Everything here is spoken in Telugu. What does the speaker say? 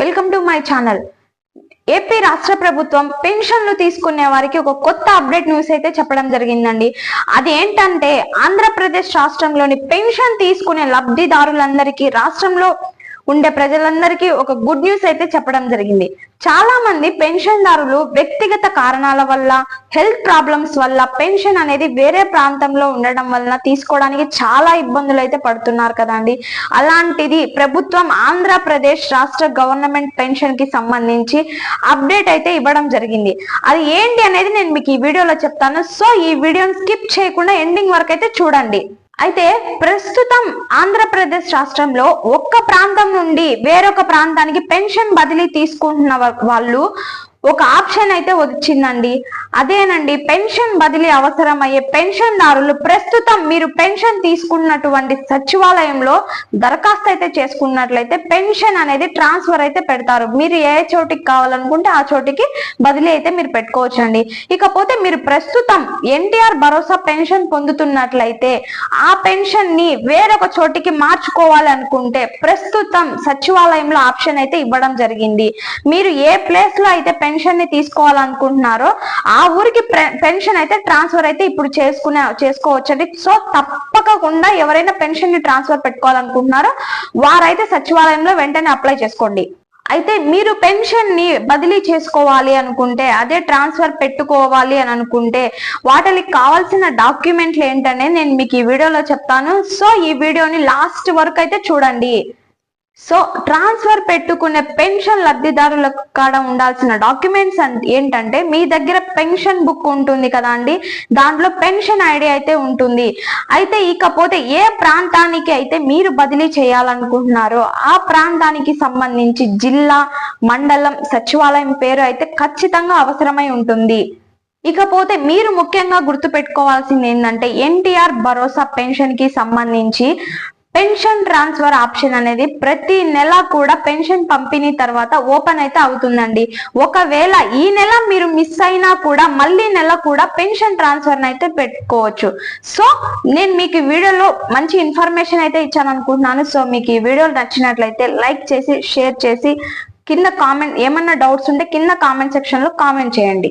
Welcome to my channel. AP రాష్ట్ర ప్రభుత్వం పెన్షన్లు తీసుకునే వారికి ఒక కొత్త అప్డేట్ న్యూస్ అయితే చెప్పడం జరిగిందండి. అది ఏంటంటే ఆంధ్రప్రదేశ్ రాష్ట్రంలోని పెన్షన్ తీసుకునే లబ్ధిదారులందరికీ రాష్ట్రంలో ఉండే ప్రజలందరికీ ఒక గుడ్ న్యూస్ అయితే చెప్పడం జరిగింది. చాలా మంది పెన్షన్దారులు వ్యక్తిగత కారణాల వల్ల హెల్త్ ప్రాబ్లమ్స్ వల్ల పెన్షన్ అనేది వేరే ప్రాంతంలో ఉండడం వలన తీసుకోవడానికి చాలా ఇబ్బందులు అయితే పడుతున్నారు కదండి అలాంటిది ప్రభుత్వం ఆంధ్రప్రదేశ్ రాష్ట్ర గవర్నమెంట్ పెన్షన్కి సంబంధించి అప్డేట్ అయితే ఇవ్వడం జరిగింది. అది ఏంటి అనేది నేను మీకు ఈ వీడియోలో చెప్తాను. సో ఈ వీడియోని స్కిప్ చేయకుండా ఎండింగ్ వరకు అయితే చూడండి. అయితే ప్రస్తుతం ఆంధ్రప్రదేశ్ రాష్ట్రంలో ఒక్క ప్రాంతం నుండి వేరొక ప్రాంతానికి పెన్షన్ బదిలీ తీసుకుంటున్న వాళ్ళు ఒక ఆప్షన్ అయితే వచ్చిందండి. అదేనండి పెన్షన్ బదిలీ అవసరమయ్యే పెన్షన్దారులు ప్రస్తుతం మీరు పెన్షన్ తీసుకున్నటువంటి సచివాలయంలో దరఖాస్తు అయితే చేసుకున్నట్లయితే పెన్షన్ అనేది ట్రాన్స్ఫర్ అయితే పెడతారు. మీరు ఏ చోటికి కావాలనుకుంటే ఆ చోటికి బదిలీ అయితే మీరు పెట్టుకోవచ్చు అండి ఇకపోతే మీరు ప్రస్తుతం ఎన్టీఆర్ భరోసా పెన్షన్ పొందుతున్నట్లయితే ఆ పెన్షన్ని వేరొక చోటికి మార్చుకోవాలనుకుంటే ప్రస్తుతం సచివాలయంలో ఆప్షన్ అయితే ఇవ్వడం జరిగింది. మీరు ఏ ప్లేస్లో అయితే పెన్షన్ని తీసుకోవాలనుకుంటున్నారో ఆ ఊరికి పెన్షన్ అయితే ట్రాన్స్ఫర్ అయితే ఇప్పుడు చేసుకునే చేసుకోవచ్చండి. సో తప్పకుండా ఎవరైనా పెన్షన్ని ట్రాన్స్ఫర్ పెట్టుకోవాలనుకుంటున్నారో వారైతే సచివాలయంలో వెంటనే అప్లై చేసుకోండి. అయితే మీరు పెన్షన్ని బదిలీ చేసుకోవాలి అనుకుంటే అదే ట్రాన్స్ఫర్ పెట్టుకోవాలి అని అనుకుంటే వాటికి కావాల్సిన డాక్యుమెంట్లు ఏంటనే నేను మీకు ఈ వీడియోలో చెప్తాను. సో ఈ వీడియోని లాస్ట్ వరకు అయితే చూడండి. సో ట్రాన్స్ఫర్ పెట్టుకునే పెన్షన్ లబ్ధిదారుల కాడ ఉండాల్సిన డాక్యుమెంట్స్ ఏంటంటే మీ దగ్గర పెన్షన్ బుక్ ఉంటుంది కదా అండి? దాంట్లో పెన్షన్ ఐడి అయితే ఉంటుంది. అయితే ఇకపోతే ఏ ప్రాంతానికి అయితే మీరు బదిలీ చేయాలనుకుంటున్నారో ఆ ప్రాంతానికి సంబంధించి జిల్లా మండలం సచివాలయం పేరు అయితే ఖచ్చితంగా అవసరమై ఉంటుంది. ఇకపోతే మీరు ముఖ్యంగా గుర్తుపెట్టుకోవాల్సింది ఏంటంటే ఎన్టీఆర్ భరోసా పెన్షన్కి సంబంధించి పెన్షన్ ట్రాన్స్ఫర్ ఆప్షన్ అనేది ప్రతి నెల కూడా పెన్షన్ పంపిణీ తర్వాత ఓపెన్ అయితే అవుతుందండి. ఒకవేళ ఈ నెల మీరు మిస్ అయినా కూడా మళ్ళీ నెల కూడా పెన్షన్ ట్రాన్స్ఫర్ అయితే పెట్టుకోవచ్చు. సో నేను మీకు ఈ వీడియోలో మంచి ఇన్ఫర్మేషన్ అయితే ఇచ్చాను అనుకుంటున్నాను సో మీకు ఈ వీడియో నచ్చినట్లయితే లైక్ చేసి షేర్ చేసి కింద కామెంట్ ఏమన్నా డౌట్స్ ఉంటే కింద కామెంట్ సెక్షన్లో కామెంట్ చేయండి.